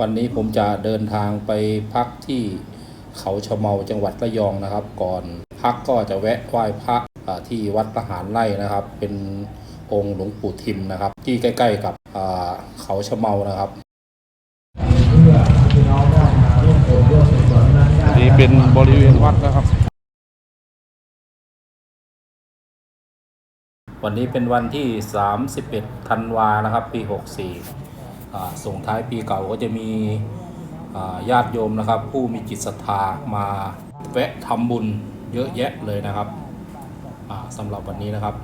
วันนี้ผมจะเดินทางไปพักที่เขาชะเมาจังหวัดระยองนะครับ ก่อนพักก็จะแวะไหว้พระอ่าที่วัดประหารไร่นะครับ เป็นองค์หลวงปู่ทิมนะครับ ที่ใกล้ ๆ กับอ่าเขาชะเมานะครับนี่เป็นบริเวณวัดนะครับ วันนี้เป็นวันที่ 31 ธันวานะครับ ปี 64อ่า ส่งท้ายปีเก่าก็จะมีญาติโยมนะครับ ผู้มีจิตศรัทธามาแวะทำบุญเยอะแยะเลยนะครับอ่าสำหรับวันนี้นะครับ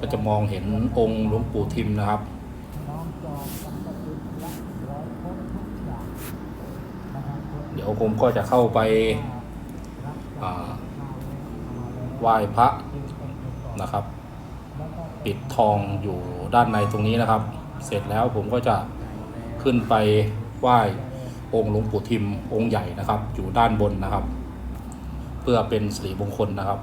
ก็จะมองเห็นองค์หลวงปู่ทิมนะครับเดี๋ยวผมก็จะเข้าไปไหว้พระนะครับ ปิดทองอยู่ด้านในตรงนี้นะครับ เสร็จแล้วผมก็จะ ขึ้นไปไหว้องค์หลวงปู่ทิมองค์ใหญ่นะครับ อยู่ด้านบนนะครับ เพื่อเป็นสิริมงคลนะครับ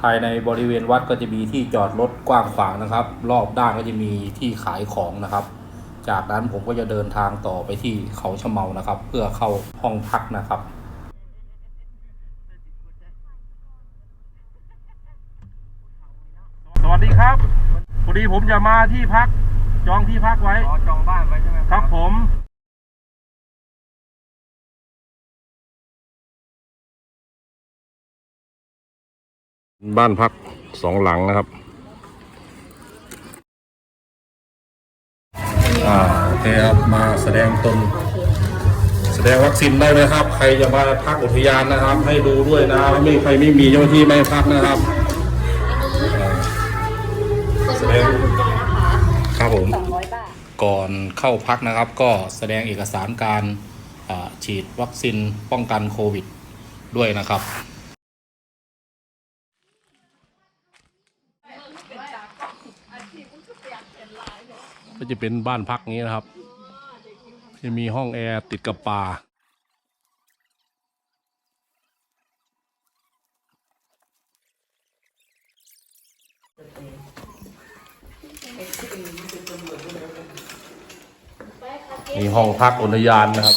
ภายในบริเวณวัดก็จะมีที่จอดรถกว้างขวางนะครับ รอบด้านก็จะมีที่ขายของนะครับ จากนั้นผมก็จะเดินทางต่อไปที่เขาชะเมานะครับ เพื่อเข้าห้องพักนะครับ สวัสดี ครับพอดีผมจะมาที่พัก จองที่พักไว้ อ๋อจองบ้านไว้ใช่ไหมครับผมบ้านพักสองหลังนะครับ อ่าโอเคครับ มาแสดงตน แสดงวัคซีนได้เลยครับ ใครจะมาพักอุทยานนะครับ ให้ดูด้วยนะ ไม่ใครไม่มีเจ้าหน้าที่ไม่ให้พักนะครับอ่า แสดงครับผมก่อนเข้าพักนะครับ ก็แสดงเอกสารการอ่าฉีดวัคซีนป้องกันโควิดด้วยนะครับก็จะเป็นบ้านพักนี้นะครับ จะมีห้องแอร์ติดกับป่า มีห้องพักอุทยานนะครับ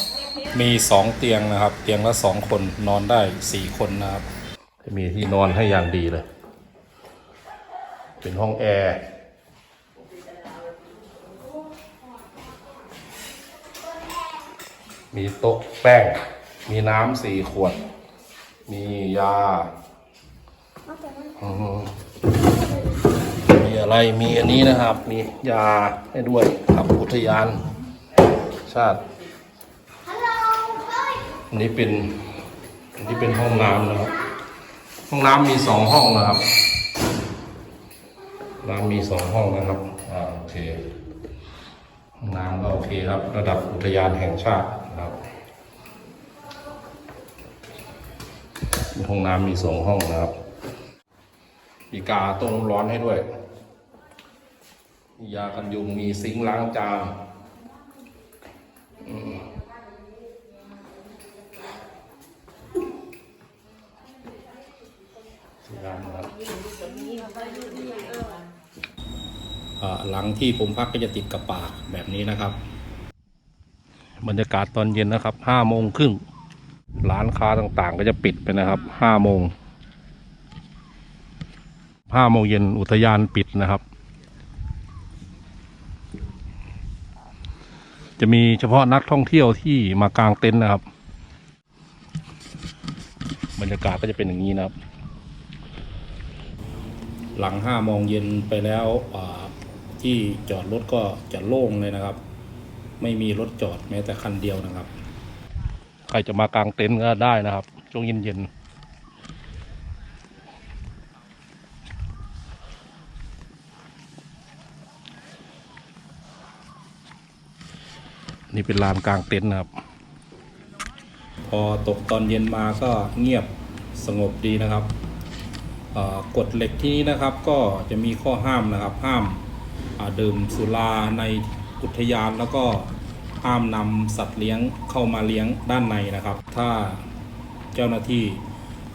มีสองเตียงนะครับ เตียงละสองคนนอนได้สี่คนนะครับ มีที่นอนให้อย่างดีเลย เป็นห้องแอร์มีโต๊ะแป้ง มีน้ำสี่ขวด มียามมีอะไร มีอันนี้นะครับ มียาให้ด้วยครับอุทยาน ชาติอันนี้เป็นอันนี้เป็นห้องน้ำนะครับ ห้องน้ำมีสองห้องนะครับน้ำมีสองห้องนะครับอ่าโอเคห้องน้ำก็โอเคครับ ระดับอุทยานแห่งชาตินะครับห้องน้ำมีสองห้องนะครับมีกาต้มร้อนให้ด้วยมียากันยุงมีซิงค์ล้างจาน อืมอุทยานครับหลังที่ผมพักก็จะติดกับป่าแบบนี้นะครับ บรรยากาศตอนเย็นนะครับห้าโมงครึ่งร้านค้าต่างๆ ก็จะปิดไปนะครับห้าโมงห้าโมงเย็นอุทยานปิดนะครับ จะมีเฉพาะนักท่องเที่ยวที่มากางเต็นท์นะครับ บรรยากาศก็จะเป็นอย่างนี้นะครับ หลังห้าโมงเย็นไปแล้วอ่าที่จอดรถก็จะโล่งเลยนะครับ ไม่มีรถจอดแม้แต่คันเดียวนะครับ ใครจะมากางเต็นท์ก็ได้นะครับช่วงเย็นๆ นี่เป็นลานกลางเต็นท์นะครับ พอตกตอนเย็นมาก็เงียบสงบดีนะครับกฎเหล็กที่นี้นะครับก็จะมีข้อห้ามนะครับ ห้ามดื่มสุราในอุทยานแล้วก็ห้ามนำสัตว์เลี้ยงเข้ามาเลี้ยงด้านในนะครับ ถ้าเจ้าหน้าที่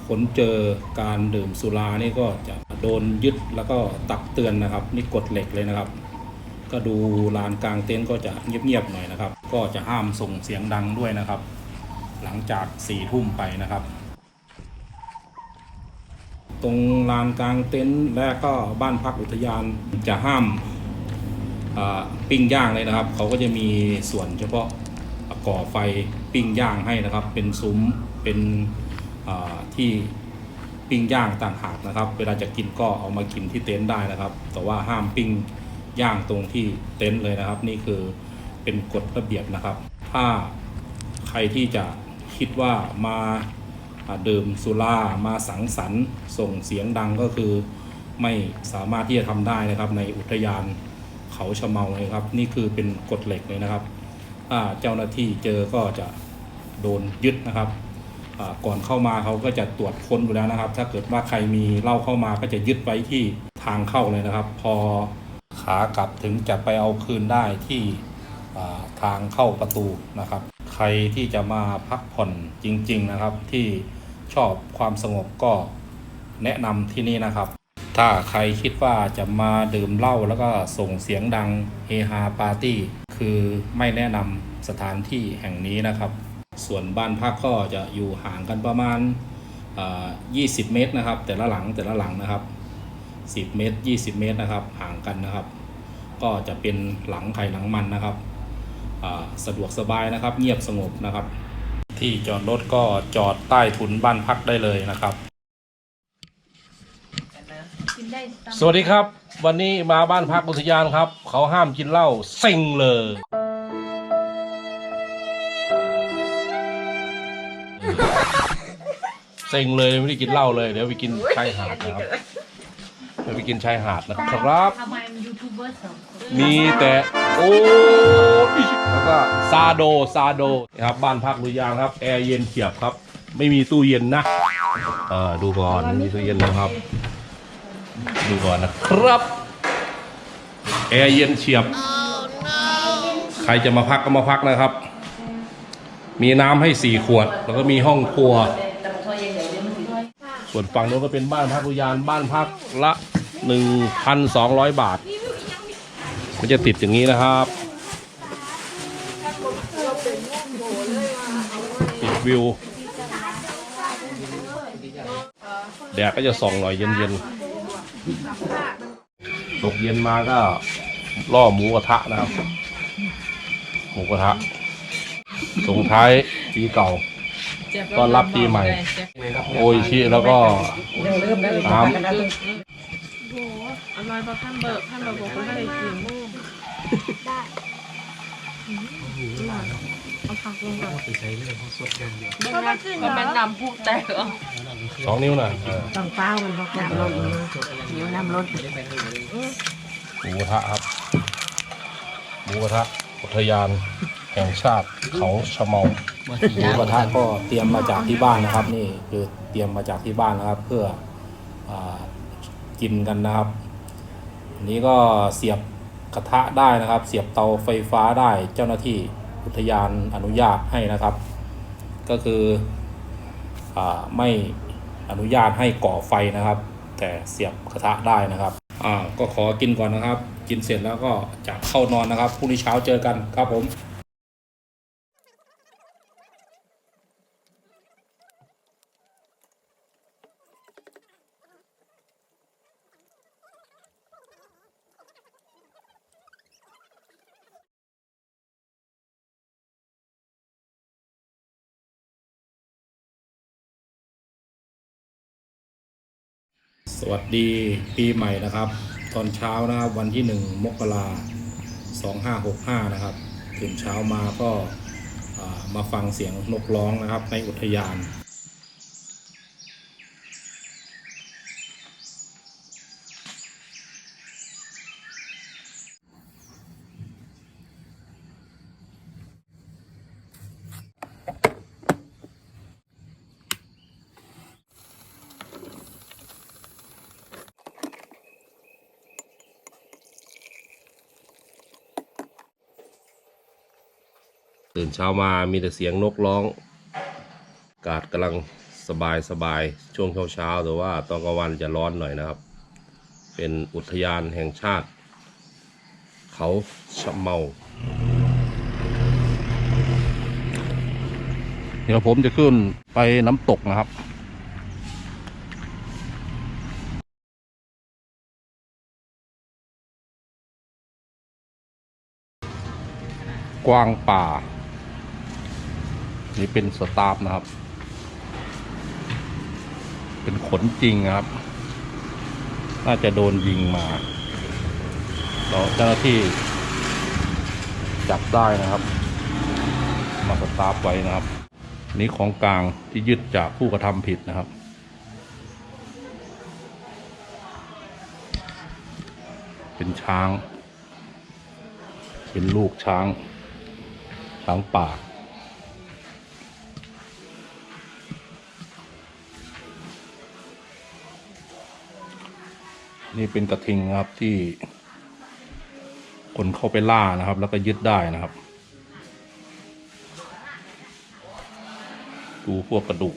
ค้นเจอการดื่มสุรานี่ก็จะโดนยึดแล้วก็ตักเตือนนะครับ นี่กฎเหล็กเลยนะครับ ก็ดูลานกลางเต็นท์ก็จะเงียบๆหน่อยนะครับ ก็จะห้ามส่งเสียงดังด้วยนะครับ หลังจากสี่ทุ่มไปนะครับ ตรงลานกลางเต็นท์และก็บ้านพักอุทยานจะห้ามปิ้งย่างเลยนะครับ เขาก็จะมีส่วนเฉพาะก่อไฟปิ้งย่างให้นะครับ เป็นซุ้มเป็นที่ปิ้งย่างต่างหากนะครับ เวลาจะกินก็เอามากินที่เต็นท์ได้นะครับ แต่ว่าห้ามปิ้ง ย่างตรงที่เต็นท์เลยนะครับ นี่คือเป็นกฎระเบียบนะครับ ถ้าใครที่จะคิดว่ามาดื่มสุรามาสังสรรค์ ส่งเสียงดังก็คือ ไม่สามารถที่จะทำได้นะครับ ในอุทยานเขาชะเมาเลยครับ นี่คือเป็นกฎเหล็กเลยนะครับถ้าเจ้าหน้าที่เจอก็จะโดนยึดนะครับก่อนเข้ามาเขาก็จะตรวจค้นอยู่แล้วนะครับ ถ้าเกิดว่าใครมีเหล้าเข้ามาก็จะยึดไว้ที่ทางเข้าเลยนะครับ พอ ขากลับถึงจะไปเอาคืนได้ที่ทางเข้าประตูนะครับ ใครที่จะมาพักผ่อนจริง ๆนะครับ ที่ชอบความสงบก็แนะนำที่นี่นะครับ ถ้าใครคิดว่าจะมาดื่มเหล้าแล้วก็ส่งเสียงดังเฮฮาปาร์ตี้ คือไม่แนะนำสถานที่แห่งนี้นะครับ ส่วนบ้านพักก็จะอยู่ห่างกันประมาณ 20 เมตรนะครับ แต่ละหลังแต่ละหลังนะครับ 10 เมตร 20 เมตรนะครับ ห่างกันนะครับ ก็จะเป็นหลังไข่หลังมันนะครับสะดวกสบายนะครับ เงียบสงบนะครับ ที่จอดรถก็จอดใต้ถุนบ้านพักได้เลยนะครับ สวัสดีครับ วันนี้มาบ้านพักอุทยานครับ เขาห้ามกินเหล้าเซ็งเลยเซ็งเลยไม่ได้กินเหล้าเลยเดี๋ยวไปกินชายหาดนะครับเดี๋ยวไปกินชายหาดนะครับทำไมยูทูบ เบอร์สองคนมีแต่โอ้ยแล้วก็ซาโดซาโดนะครับบ้านพักอุทยานครับแอร์เย็นเฉียบครับ ไม่มีตู้เย็นนะเออดูก่อนไม่มีตู้เย็นนะครับ ดูก่อนนะครับแอร์เย็นเฉียบ ใครจะมาพักก็มาพักนะครับ มีน้ำให้สี่ขวด แล้วก็มีห้องครัว ส่วนฝั่งโน้นก็เป็นบ้านพักอุทยานบ้านพักละหนึ่งพันสองร้อยบาท มันจะติดอย่างนี้นะครับติดวิวแดดก็จะส่องหน่อยเย็นๆตกเย็นมาก็ล่อหมูกระทะนะครับ หมูกระทะส่งท้ายปีเก่าต้อนรับปีใหม่ โออิชิแล้วก็น้ำ อร่อยพอท่านเบิกท่านเบิกบอกว่าให้กินเอาผักลงก่อนก็แม่นำพูดแต่เหรอำสองนิ้วหน่อยต้องเป้ามันบอกน้ำลดนิ้วน้ำลดหมูกระทะครับหมูกระทะอุทยานแห่งชาติเขาชะเมาหมูกระทะก็เตรียมมาจากที่บ้านนะครับ นี่คือเตรียมมาจากที่บ้านนะครับ เพื่อ กินกันนะครับอันนี้ก็เสียบกระทะได้นะครับ เสียบเตาไฟฟ้าได้เจ้าหน้าที่อุทยานอนุญาตให้นะครับ ก็คืออไม่อนุญาตให้ก่อไฟนะครับ แต่เสียบกระทะได้นะครับอ่าก็ขอกินก่อนนะครับ กินเสร็จแล้วก็จะเข้านอนนะครับพรุ่งนี้เช้าเจอกันครับผม สวัสดีปีใหม่นะครับ ตอนเช้านะครับวันที่หนึ่งมกราสองห้าหกห้านะครับตื่นเช้ามาก็มาฟังเสียงนกร้องนะครับในอุทยาน ตื่นเช้ามามีแต่เสียงนกร้อง อากาศกำลังสบายสบายช่วงเช้าเช้าแต่ว่าตอนกลางวันจะร้อนหน่อยนะครับ เป็นอุทยานแห่งชาติ เขาชะเมา เดี๋ยวผมจะขึ้นไปน้ำตกนะครับกวางป่า นี่เป็นสตาฟนะครับ เป็นขนจริงครับ น่าจะโดนยิงมาแล้วเจ้าหน้าที่จับได้นะครับ มาสตาฟไว้นะครับ นี่ของกลางที่ยึดจากผู้กระทำผิดนะครับเป็นช้าง เป็นลูกช้าง ช้างป่า นี่เป็นกระทิงนะครับที่ คนเข้าไปล่านะครับ แล้วก็ยึดได้นะครับ ดูพวกกระดูก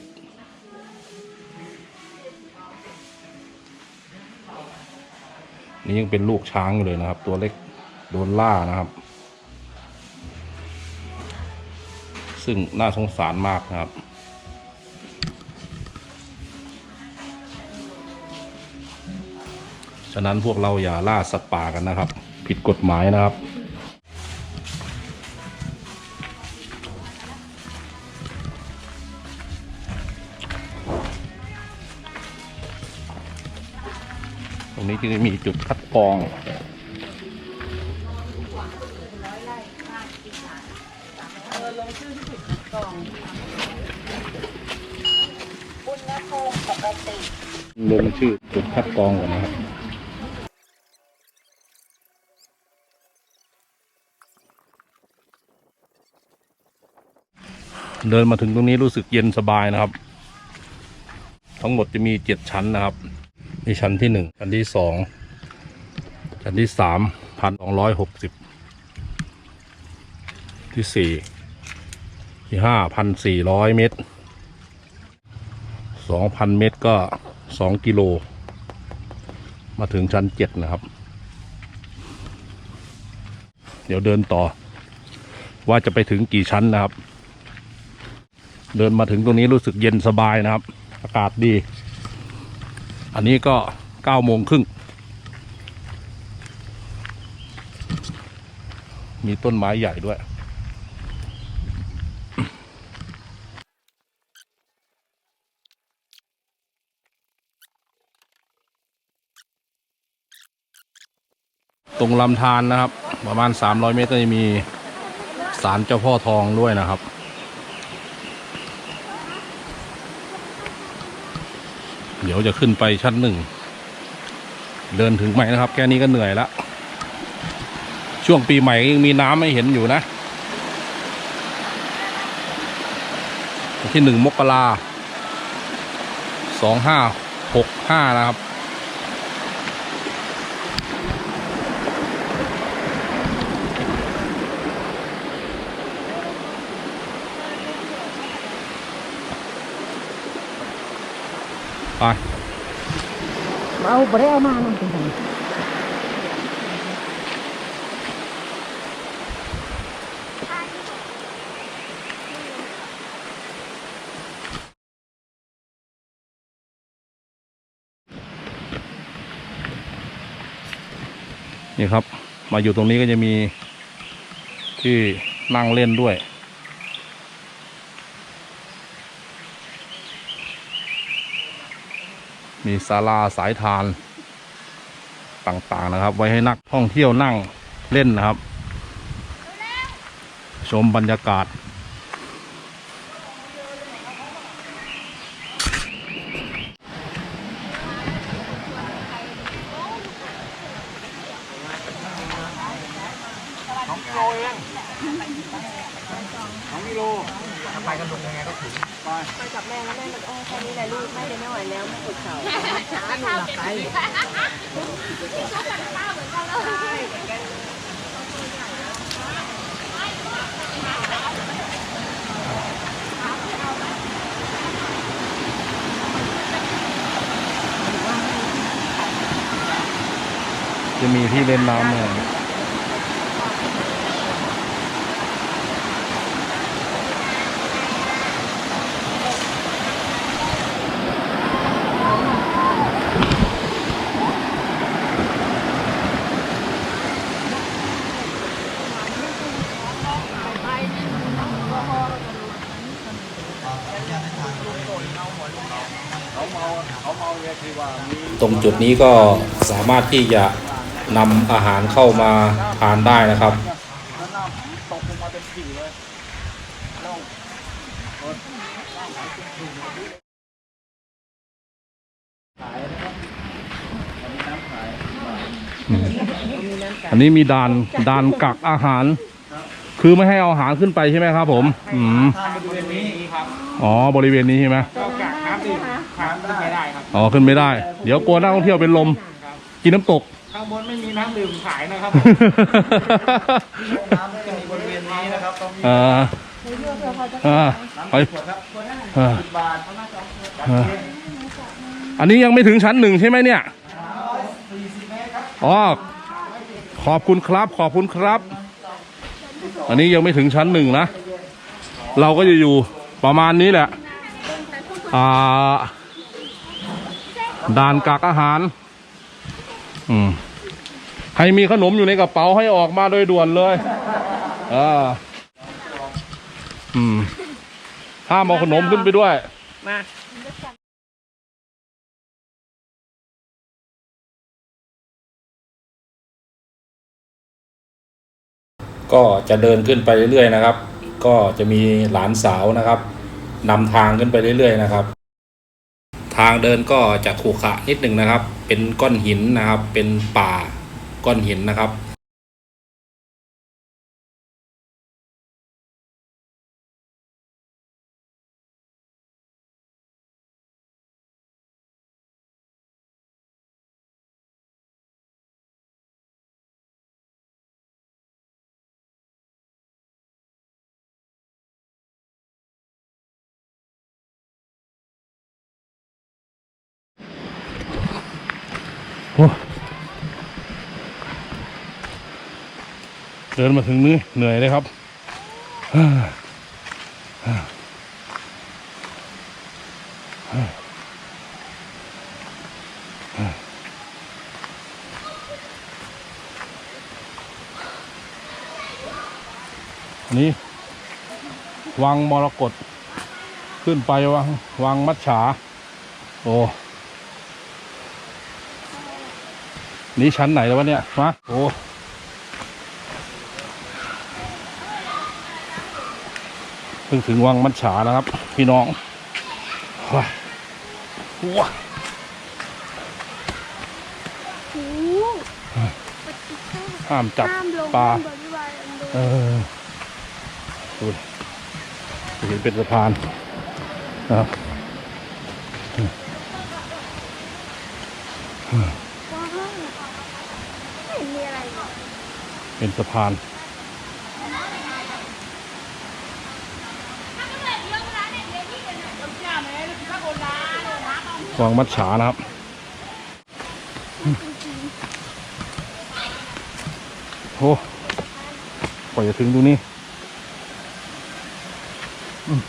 นี่ยังเป็นลูกช้างอยู่เลยนะครับ ตัวเล็กโดนล่านะครับ ซึ่งน่าสงสารมากนะครับ ฉะนั้นพวกเราอย่าล่าสัตว์ป่ากันนะครับ ผิดกฎหมายนะครับ ตรงนี้จะมีจุดคัดกรองลงชื่อจุดคัดกรองก่อนนะครับ เดินมาถึงตรงนี้รู้สึกเย็นสบายนะครับ ทั้งหมดจะมีเจ็ดชั้นนะครับนี่ชั้นที่หนึ่งชั้นที่สองชั้นที่สามพันสองร้อยหกสิบที่สี่ที่ห้าพันสี่ร้อยเมตรสองพันเมตรก็สองกิโล มาถึงชั้นเจ็ดนะครับ เดี๋ยวเดินต่อ ว่าจะไปถึงกี่ชั้นนะครับ เดินมาถึงตรงนี้รู้สึกเย็นสบายนะครับ อากาศดี อันนี้ก็เก้าโมงครึ่ง มีต้นไม้ใหญ่ด้วยตรงลำธารนะครับ ประมาณ 300 เมตรจะมีศาลเจ้าพ่อทองด้วยนะครับ เดี๋ยวจะขึ้นไปชั้นหนึ่ง เดินถึงไหมนะครับ แค่นี้ก็เหนื่อยแล้วช่วงปีใหม่ยังมีน้ำให้เห็นอยู่นะ ที่หนึ่งมกราสองห้าหกห้านะครับ ไปเอาไปได้เอามานั่นเป็นไงนี่ครับ มาอยู่ตรงนี้ก็จะมีที่นั่งเล่นด้วย มีศาลาสายทานต่างๆนะครับ ไว้ให้นักท่องเที่ยวนั่งเล่นนะครับ ชมบรรยากาศ ไปกันลงยังไงก็ถึงไปกับแม่แล้วแม่แบบโอ้แค่นี้แหละลูกแม่เดิไม่ไหวแล้วแม่ปวดเข่าขาหนข้าหลักไนเลจะมีที่เล่นน้ำเลย ตรงจุดนี้ก็สามารถที่จะนำอาหารเข้ามาทานได้นะครับอันนี้มีด่านด่านกักอาหาร คือไม่ให้เอาอาหารขึ้นไปใช่ไหมครับ ผม อืม อ๋อบริเวณนี้ใช่ไหมอ๋อขึ้นไม่ได้ เดี๋ยวกลัวนักท่องเที่ยวเป็นลม กินน้ำตก ข้างบนไม่มีน้ำดื่มขายนะครับน้ำจะมีบริเวณนี้นะครับตรงนี้อ่าอ่าไปขวดครับอ่าสิบบาทอ่าอันนี้ยังไม่ถึงชั้นหนึ่งใช่ไหมเนี่ยอ๋อขอบคุณครับ ขอบคุณครับ อันนี้ยังไม่ถึงชั้นหนึ่งนะ เราก็จะอยู่ ประมาณนี้แหละ อ่า ด่านกักอาหาร อืมใครมีขนมอยู่ในกระเป๋าให้ออกมาโดยด่วนเลยอ่าอืมห้ามเอาขนมขึ้นไปด้วย มาก็จะเดินขึ้นไปเรื่อยๆนะครับ ก็จะมีหลานสาวนะครับนำทางขึ้นไปเรื่อยๆนะครับ ทางเดินก็จะขรุขระนิดหนึ่งนะครับ เป็นก้อนหินนะครับ เป็นป่าก้อนหินนะครับ นมาถึงนี้เหนื่อยเลยครับอันนี้วังมรกตขึ้นไปวังวังมัจฉา โอ้นี่ชั้นไหนแล้ววะเนี่ยมาโอ้ พิ่งถึงวังมัจฉาแล้วครับ พี่น้องว้าว้าห้ามจับปลาเออดูดิเห็นเป็นสะพานนะครับเป็นสะพาน วังมัดฉานะครับ โอ้กว่าจะถึงตรงนี้อืม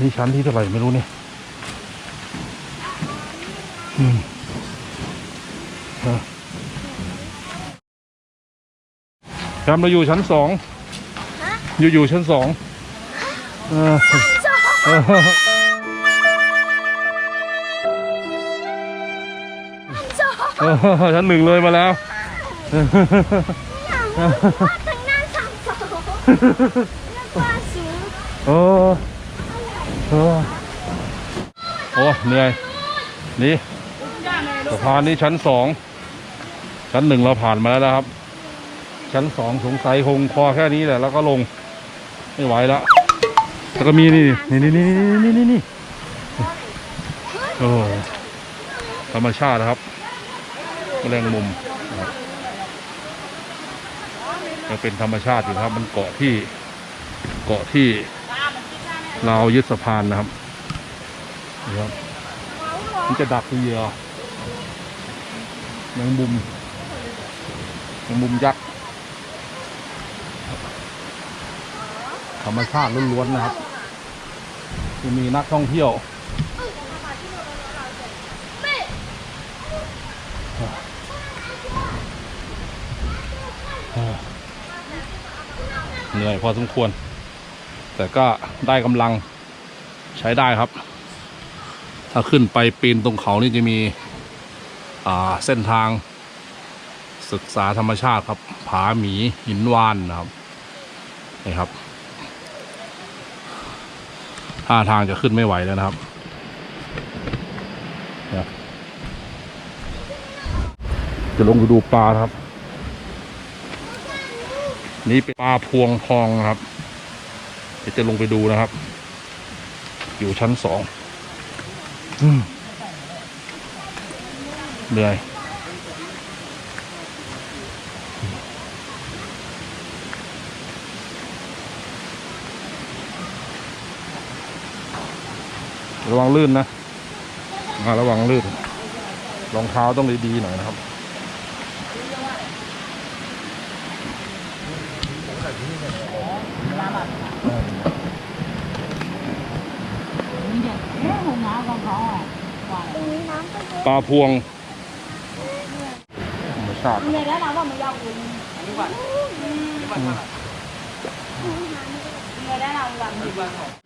นี่ชั้นที่เท่าไหร่ไม่รู้เนี่ยอืมครับเราอยู่ชั้นสองอยู่อยู่ชั้นสอง ชั้นหนึ่งเลยมาแล้วตั้งหน้าสามสองแล้วก็สูงเออเออโอ้เหนื่อย นี่สะพานนี้ชั้นสอง ชั้นหนึ่งเราผ่านมาแล้วนะครับ ชั้นสองสงสัยคงพอแค่นี้แหละแล้วก็ลง ไม่ไหวแล้ว แล้วก็มีนี่นี่นี่นี่นี่นี่นี่โอ้ธรรมชาตินะครับแมลงมุมนะครับยังเป็นธรรมชาติอยู่ครับ มันเกาะที่เกาะที่เรายึดสะพานนะครับนี่ครับมันจะดักเหยื่อแมงมุมแมงมุมยักษ์ธรรมชาติล้วนๆนะครับ จะมีนักท่องเที่ยวเหนื่อยพอสมควร แต่ก็ได้กำลังใช้ได้ครับ ถ้าขึ้นไปปีนตรงเขานี่จะมีอ่าเส้นทาง ศึกษาธรรมชาติครับ ผาหมีหินวานนะครับนี่ครับ ท่าทางจะขึ้นไม่ไหวแล้วนะครับจะลงไปดูปลาครับ นี่เป็นปลาพวงทองนะครับ เดี๋ยวจะลงไปดูนะครับ อยู่ชั้นสองเหนื่อย ระวังลื่นนะมาระวังลื่นรองเท้าต้องดีๆหน่อยนะครับปลาพวงธร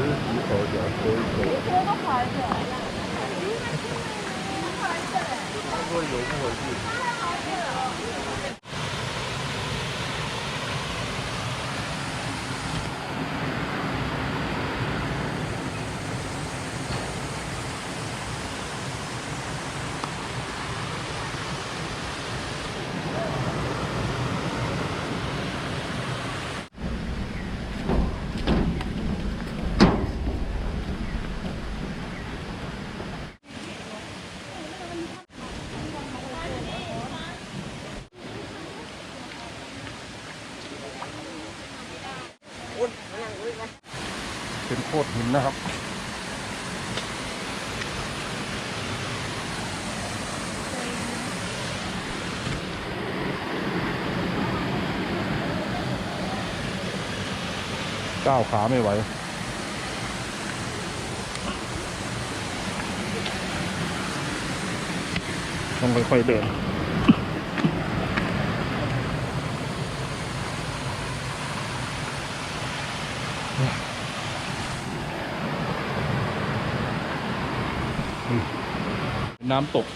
还是几口两口一口。一锅都排。他说油不稳定。 ก้าวขาไม่ไหวต้องค่อยๆเดินน้ำตก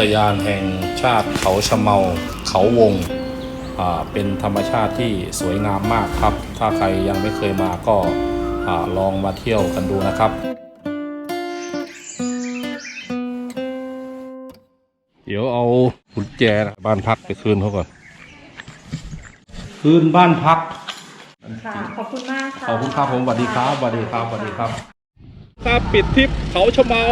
ทยานแห่งชาติเขาชะเมาเขาวงอ่าเป็นธรรมชาติที่สวยงามมากครับ ถ้าใครยังไม่เคยมาก็อ่าลองมาเที่ยวกันดูนะครับ เดี๋ยวเอากุญแจบ้านพักไปคืนเขาก่อน คืนบ้านพัก ค่ะ ขอบคุณมากค่ะ ขอบคุณครับผมสวัสดีครับสวัสดีครับสวัสดีครับ ครับปิดทริปเขาชะเมา